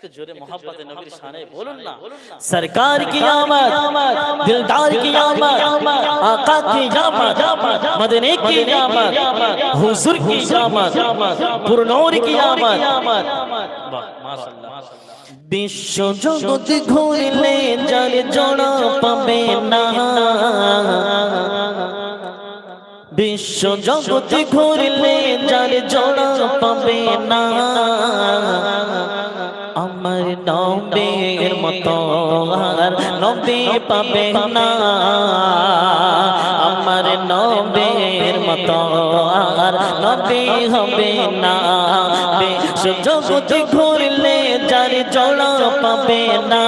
एक जोरे मोहब्बत नबीर शान बोलो ना। सरकार की आमद दिलदार की आमद आका की आमद मदीने की आमद हुजूर की आमद पुरनौर की आमद। माशाल्लाह। বিশ্ব জগৎ ঘুরলে জল জল পাবে না বিশ্ব জগৎ ঘুরলে জল জল পাবে মতো নবে পাবে না। আমার নবের মতো আর নবে হবে না। জগৎ ঘুরলে যার জোড়া পাবে না।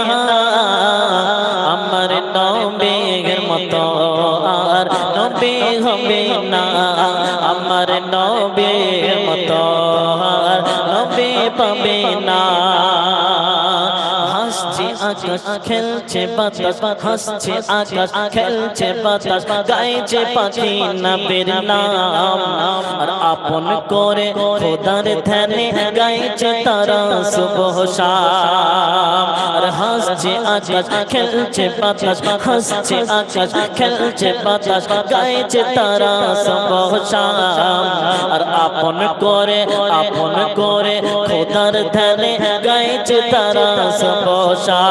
আমার নবের মতো আর নবে হবে না। আমার নবের মতো আর নবে পাবে না। হাসছে আকাশ খেলছে বাতাস হাসছে আকাশ খেলছে বাতাস গাইছে পাখি নবের নাম আর আপন করে খোদার ধ্যানে গাইছে তারা সুবহ শাম আর হাসছে আকাশ খেলছে বাতাস হাসছে আকাশ খেলছে বাতাস গাইছে তারা সুবহ শাম আর আপন করে আপন করে খোদার ধ্যানে গাইছে তারা সুবহ শাম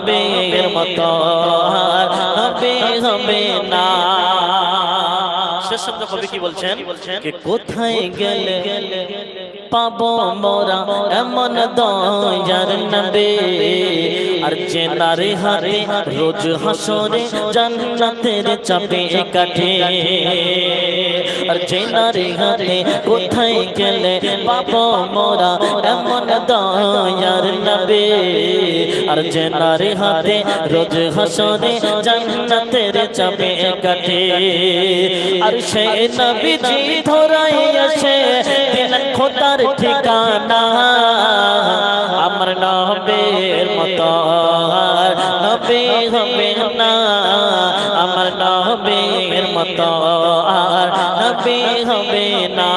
নবের মতো আর নবে হবে না। শেষ শব্দ কবি কি বলছেন? কে কোথায় গেলে পাবো মোরা? এমন দয়ার নবে আর চেনার হাতে রোজ হাসরে জান্নাতের চাপে কাটে আর চেনার হাতে কোথায় গেলে পাবো মোরা? এমন দয়ার নবে আর জেনারে হাতে রোজ হাসরে জান্নাতের চাপে কাটে আর সে নবীজি ধরাই আসে দিন খোদার ঠিকানা। আমার নবের মত নবে হবে না। আমার নবের মত আর নবে হবে না।